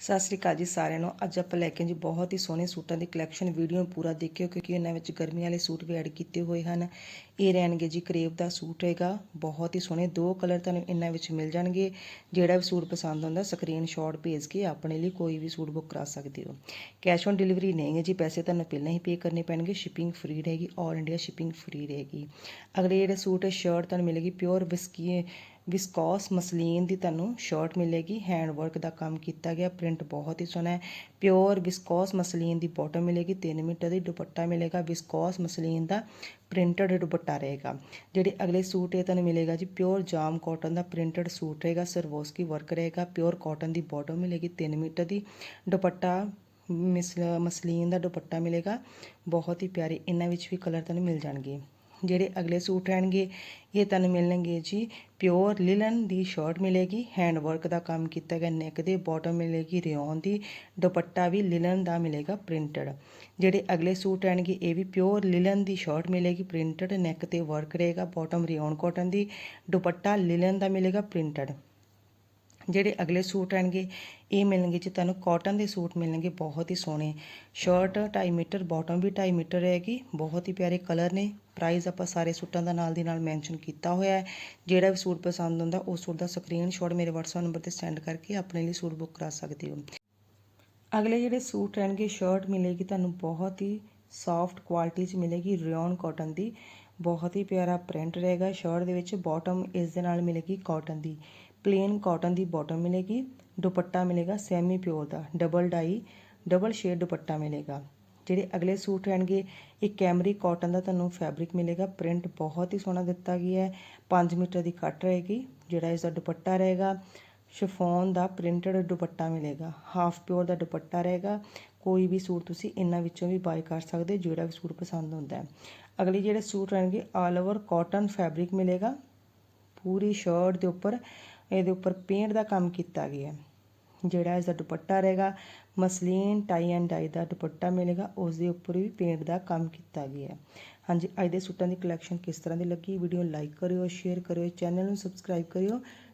ਸਤਿ ਸ੍ਰੀ ਅਕਾਲ ਜੀ ਸਾਰਿਆਂ ਨੂੰ। ਅੱਜ ਆਪਾਂ ਲੈ ਕੇ ਜੀ ਬਹੁਤ ਹੀ ਸੋਹਣੇ ਸੂਟਾਂ ਦੀ ਕਲੈਕਸ਼ਨ ਵੀਡੀਓ ਨੂੰ ਪੂਰਾ ਦੇਖਿਓ ਕਿਉਂਕਿ ਇਹਨਾਂ ਵਿੱਚ ਗਰਮੀ ਵਾਲੇ ਸੂਟ ਵੀ ਐਡ ਕੀਤੇ ਹੋਏ ਹਨ। ਇਹ ਰਹਿਣਗੇ ਜੀ ਕਰੇਵ ਦਾ ਸੂਟ ਹੈਗਾ। ਬਹੁਤ ਹੀ ਸੋਹਣੇ ਦੋ ਕਲਰ ਤੁਹਾਨੂੰ ਇਹਨਾਂ ਵਿੱਚ ਮਿਲ ਜਾਣਗੇ। ਜਿਹੜਾ ਵੀ ਸੂਟ ਪਸੰਦ ਆਉਂਦਾ ਸਕਰੀਨਸ਼ਾਟ ਭੇਜ ਕੇ ਆਪਣੇ ਲਈ ਕੋਈ ਵੀ ਸੂਟ ਬੁੱਕ ਕਰਾ ਸਕਦੇ ਹੋ। ਕੈਸ਼ ਔਨ ਡਿਲੀਵਰੀ ਨਹੀਂ ਹੈ ਜੀ, ਪੈਸੇ ਤੁਹਾਨੂੰ ਪਹਿਲਾਂ ਹੀ ਪੇ ਕਰਨੇ ਪੈਣਗੇ। ਸ਼ਿਪਿੰਗ ਫ੍ਰੀ ਰਹੇਗੀ ਆਲ ਇੰਡੀਆ ਸ਼ਿਪਿੰਗ ਫ੍ਰੀ ਰਹੇਗੀ। ਅਗਲੇ ਜਿਹੜਾ ਸੂਟ ਹੈ ਸ਼ਰਟ ਤੁਹਾਨੂੰ ਮਿਲੇਗੀ ਪਿਓਰ ਵਿਸਕੀ ਵਿਸਕੋਸ ਮਸਲੀਨ ਦੀ ਤੁਹਾਨੂੰ ਸ਼ਰਟ ਮਿਲੇਗੀ। ਹੈਂਡ ਵਰਕ ਦਾ ਕੰਮ ਕੀਤਾ ਗਿਆ ਪ੍ਰਿੰਟ ਬਹੁਤ ਹੀ ਸੋਹਣਾ ਹੈ। ਪਿਓਰ ਵਿਸਕੋਸ ਮਸਲੀਨ ਦੀ ਬਾਟਮ ਮਿਲੇਗੀ 3 ਮੀਟਰ ਦੀ ਦੁਪੱਟਾ ਮਿਲੇਗਾ। ਵਿਸਕੌਸ ਮਸਲੀਨ ਦਾ ਪ੍ਰਿੰਟਡ ਦੁਪੱਟਾ ਰਹੇਗਾ। ਜਿਹੜੇ ਅਗਲੇ ਸੂਟ ਇਹ ਤੁਹਾਨੂੰ ਮਿਲੇਗਾ ਜੀ ਪਿਓਰ ਜਾਮ ਕਾਟਨ ਦਾ ਪ੍ਰਿੰਟਡ ਸੂਟ ਰਹੇਗਾ ਸਰਵੋਸਕੀ ਵਰਕ ਰਹੇਗਾ। ਪਿਓਰ ਕਾਟਨ ਦੀ ਬਾਟਮ ਮਿਲੇਗੀ 3 ਮੀਟਰ ਦੀ ਦੁਪੱਟਾ ਮਿਸਲ ਮਸਲੀਨ ਦਾ ਦੁਪੱਟਾ ਮਿਲੇਗਾ। ਬਹੁਤ ਹੀ ਪਿਆਰੀ, ਇਹਨਾਂ ਵਿੱਚ ਵੀ ਕਲਰ ਤੁਹਾਨੂੰ ਮਿਲ ਜਾਣਗੇ। ਜਿਹੜੇ ਅਗਲੇ ਸੂਟ ਰਹਿਣਗੇ, ਇਹ ਤੁਹਾਨੂੰ ਮਿਲਣਗੇ ਜੀ ਪਿਓਰ ਲਿਲਨ ਦੀ ਸ਼ਰਟ ਮਿਲੇਗੀ ਹੈਂਡ ਵਰਕ ਦਾ ਕੰਮ ਕੀਤਾ ਗਿਆ ਨੈਕ ਦੇ ਬਾਟਮ ਮਿਲੇਗੀ ਰਿਓਨ ਦੀ, ਦੁਪੱਟਾ ਵੀ ਲਿਲਨ ਦਾ ਮਿਲੇਗਾ ਪ੍ਰਿੰਟਡ ਜਿਹੜੇ ਅਗਲੇ ਸੂਟ ਰਹਿਣਗੇ, ਇਹ ਵੀ ਪਿਓਰ ਲਿਲਨ ਦੀ ਸ਼ਰਟ ਮਿਲੇਗੀ ਪ੍ਰਿੰਟਡ ਨੈਕ ਤੇ ਵਰਕ ਰਹੇਗਾ ਬਾਟਮ ਰਿਓਨ ਕਾਟਨ ਦੀ, ਦੁਪੱਟਾ ਲਿਲਨ ਦਾ ਮਿਲੇਗਾ ਪ੍ਰਿੰਟਡ ਜਿਹੜੇ ਅਗਲੇ ਸੂਟ ਆਣਗੇ, ਇਹ ਮਿਲਣਗੇ ਜੀ ਤੁਹਾਨੂੰ ਕਾਟਨ ਦੇ ਸੂਟ ਮਿਲਣਗੇ, ਬਹੁਤ ਹੀ ਸੋਹਣੇ। ਸ਼ਰਟ 2.5 ਮੀਟਰ ਬਾਟਮ ਵੀ 2.5 ਮੀਟਰ ਰਹੇਗੀ ਬਹੁਤ ਹੀ ਪਿਆਰੇ ਕਲਰ ਨੇ। ਪ੍ਰਾਈਸ ਆਪਾਂ ਸਾਰੇ ਸੂਟਾਂ ਦਾ ਨਾਲ ਦੀ ਨਾਲ ਮੈਂਸ਼ਨ ਕੀਤਾ ਹੋਇਆ ਹੈ। ਜਿਹੜਾ ਵੀ ਸੂਟ ਪਸੰਦ ਹੁੰਦਾ, ਉਸ ਸੂਟ ਦਾ ਸਕਰੀਨਸ਼ਾਟ ਮੇਰੇ WhatsApp ਨੰਬਰ ਤੇ ਸੈਂਡ ਕਰਕੇ ਆਪਣੇ ਲਈ ਸੂਟ ਬੁੱਕ ਕਰਾ ਸਕਦੇ ਹੋ। ਅਗਲੇ ਜਿਹੜੇ ਸੂਟ ਰਹਿਣਗੇ ਸ਼ਰਟ ਮਿਲੇਗੀ ਤੁਹਾਨੂੰ ਬਹੁਤ ਹੀ ਸੌਫਟ ਕੁਆਲਿਟੀ 'ਚ ਮਿਲੇਗੀ ਰਿਓਨ ਕਾਟਨ ਦੀ। ਬਹੁਤ ਹੀ ਪਿਆਰਾ ਪ੍ਰਿੰਟ ਰਹੇਗਾ। ਸ਼ਰਟ ਦੇ ਵਿੱਚ ਬਾਟਮ ਇਸ ਦੇ ਨਾਲ ਮਿਲੇਗੀ ਕਾਟਨ ਦੀ। ਪਲੇਨ ਕਾਟਨ ਦੀ ਬਾਟਮ ਮਿਲੇਗੀ। ਦੁਪੱਟਾ ਮਿਲੇਗਾ ਸੈਮੀ ਪਿਓਰ ਦਾ। Double dye double shade dupatta ਮਿਲੇਗਾ। ਜਿਹੜੇ ਅਗਲੇ ਸੂਟ ਰਹਿਣਗੇ, ਇਹ ਕੈਮਰੀ ਕਾਟਨ ਦਾ ਤੁਹਾਨੂੰ ਫੈਬਰਿਕ ਮਿਲੇਗਾ। ਪ੍ਰਿੰਟ ਬਹੁਤ ਹੀ ਸੋਹਣਾ ਦਿੱਤਾ ਗਿਆ ਹੈ। 5 ਮੀਟਰ ਦੀ ਕੱਟ ਰਹੇਗੀ, ਜਿਹੜਾ ਇਸ ਦਾ ਦੁਪੱਟਾ ਰਹੇਗਾ। ਸ਼ਿਫੋਨ ਦਾ ਪ੍ਰਿੰਟਡ ਦੁਪੱਟਾ ਮਿਲੇਗਾ। ਹਾਫ ਪਿਓਰ ਦਾ ਦੁਪੱਟਾ ਰਹੇਗਾ। ਕੋਈ ਵੀ ਸੂਟ ਤੁਸੀਂ ਇਹਨਾਂ ਵਿੱਚੋਂ ਵੀ ਬਾਏ ਕਰ ਸਕਦੇ ਜਿਹੜਾ ਵੀ ਸੂਟ ਪਸੰਦ ਹੁੰਦਾ ਹੈ। ਅਗਲੀ ਜਿਹੜੇ ਸੂਟ ਰਹਿਣਗੇ ਆਲ ਓਵਰ ਕਾਟਨ ਫੈਬਰਿਕ ਮਿਲੇਗਾ। ਪੂਰੀ ਸ਼ਰਟ ਦੇ ਉੱਪਰ, ਇਹਦੇ ਉੱਪਰ ਪੇਂਟ ਦਾ ਕੰਮ ਕੀਤਾ ਗਿਆ ਜਿਹੜਾ ਇਸ ਦਾ ਦੁਪੱਟਾ ਰਹੇਗਾ, ਮਸਲੀਨ ਟਾਈ ਐਂਡ ਡਾਈ ਦਾ ਦੁਪੱਟਾ ਮਿਲੇਗਾ। ਉਸ ਦੇ ਉੱਪਰ ਵੀ ਪੇਂਟ ਦਾ ਕੰਮ ਕੀਤਾ ਗਿਆ ਹਾਂਜੀ, ਅੱਜ ਦੇ ਸੂਟਾਂ ਦੀ ਕਲੈਕਸ਼ਨ ਕਿਸ ਤਰ੍ਹਾਂ ਦੀ ਲੱਗੀ? ਵੀਡੀਓ ਲਾਈਕ ਕਰਿਓ ਸ਼ੇਅਰ ਕਰਿਓ ਚੈਨਲ ਨੂੰ ਸਬਸਕ੍ਰਾਈਬ ਕਰਿਓ।